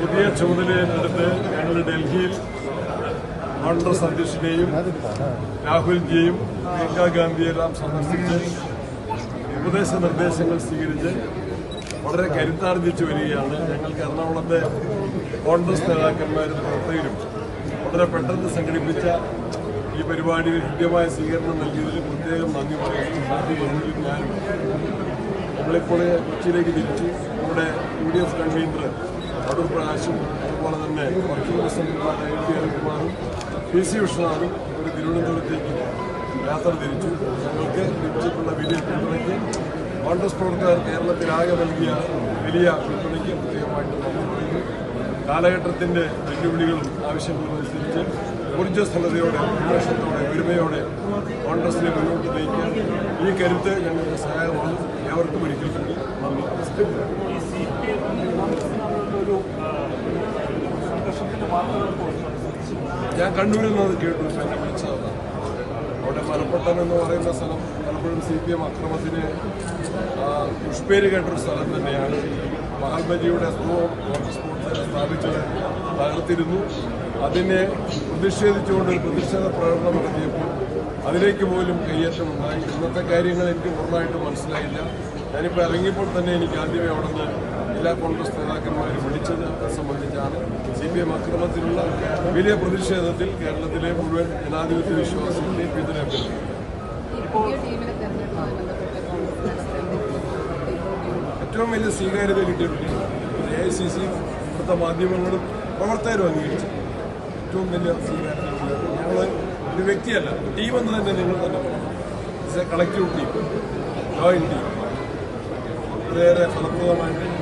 പുതിയ ചുമതലയെടുത്ത് ഞങ്ങൾ ഡൽഹിയിൽ കോൺഗ്രസ് സന്ദേശിനെയും രാഹുലിന്റെയും പ്രിയങ്കാ ഗാന്ധിയെല്ലാം സന്ദർശിച്ച് ഉപദേശ നിർദ്ദേശങ്ങൾ സ്വീകരിച്ച് വളരെ കരുത്താർജിച്ചു വരികയാണ്. ഞങ്ങൾക്ക് എറണാകുളത്തെ കോൺഗ്രസ് നേതാക്കന്മാരും പ്രവർത്തകരും വളരെ പെട്ടെന്ന് സംഘടിപ്പിച്ച ഈ പരിപാടിയിൽ ഹൃദ്യമായ സ്വീകരണം നൽകിയതിൽ പ്രത്യേകം നന്ദി പറയുന്നു. ഞാൻ നമ്മളിപ്പോൾ കൊച്ചിയിലേക്ക് തിരിച്ചു നമ്മുടെ U D F convener Adoor പ്രകാശും അതുപോലെ തന്നെ വർക്കിംഗ് പ്രസിഡന്റുമാരായ എം പി അനിൽകുമാറും പി സി വിശ്വനാഥും ഒരു തിരുവനന്തപുരത്തേക്ക് യാത്ര തിരിച്ചു. ഞങ്ങൾക്ക് ലഭിച്ചിട്ടുള്ള വലിയ പിന്തുണയ്ക്ക് കോൺഗ്രസ് പ്രവർത്തകർ കേരളത്തിലാകെ നൽകിയ വലിയ പിന്തുണയ്ക്ക് പ്രത്യേകമായിട്ട് നന്ദി പറയുന്നു. കാലഘട്ടത്തിന്റെ വെല്ലുവിളികളും ആവശ്യങ്ങളും അനുസരിച്ച് ഊർജസ്ഥലതയോടെ ഉന്മേഷത്തോടെ ഒരുമയോടെ കോൺഗ്രസിനെ മുന്നോട്ട് നയിക്കാൻ ഈ കരുത്ത് ഞങ്ങൾക്ക് സഹായമാണ് ഏവർക്കും ഒരിക്കൽ കൂടി നന്ദി ഈ സി പി ഒരു സംഘർഷത്തിന്റെ വാർത്തകൾ ഞാൻ കണ്ണൂരിൽ നിന്ന് കേട്ടു എന്നെ വിളിച്ചതാണ്. അവിടെ മലപ്പട്ടം എന്ന് പറയുന്ന സ്ഥലം പലപ്പോഴും സി പി എം അക്രമത്തിന് പുഷ്പേര് കേട്ടൊരു സ്ഥലം തന്നെയാണ്. മഹാത്മജിയുടെ സ്ഥാപിച്ചത് തകർത്തിരുന്നു. അതിനെ പ്രതിഷേധിച്ചുകൊണ്ട് ഒരു പ്രതിഷേധ പ്രകടനം നടത്തിയപ്പോൾ അതിലേക്ക് പോലും കയ്യേറ്റമുണ്ടായി. ഇന്നത്തെ കാര്യങ്ങൾ എനിക്ക് പൂർണമായിട്ട് മനസ്സിലായില്ല. ഞാനിപ്പോൾ ഇറങ്ങിയപ്പോൾ തന്നെ എനിക്ക് ആദ്യമേ അവിടെ നിന്ന് എല്ലാ കോൺഗ്രസ് നേതാക്കന്മാരും വിളിച്ചത്. അത് സംബന്ധിച്ചാണ് സി പി എം അക്രമത്തിലുള്ള വലിയ പ്രതിഷേധത്തിൽ കേരളത്തിലെ മുഴുവൻ ജനാധിപത്യ വിശ്വാസത്തിന്റെയും പിന്തുണ ഏറ്റവും വലിയ സ്വീകാര്യത കിട്ടിയിട്ടുണ്ട് എ ഐ സി സി ഇവിടുത്തെ മാധ്യമങ്ങളും പ്രവർത്തകരും അംഗീകരിച്ചു. ഏറ്റവും വലിയ സ്വീകാര്യത ഞങ്ങൾ ഒരു വ്യക്തിയല്ല ടീം എന്ന് തന്നെ നിങ്ങൾ തന്നെ പറഞ്ഞു it's a collective team join team വളരെയേറെ ഫലപ്രദമായിട്ട്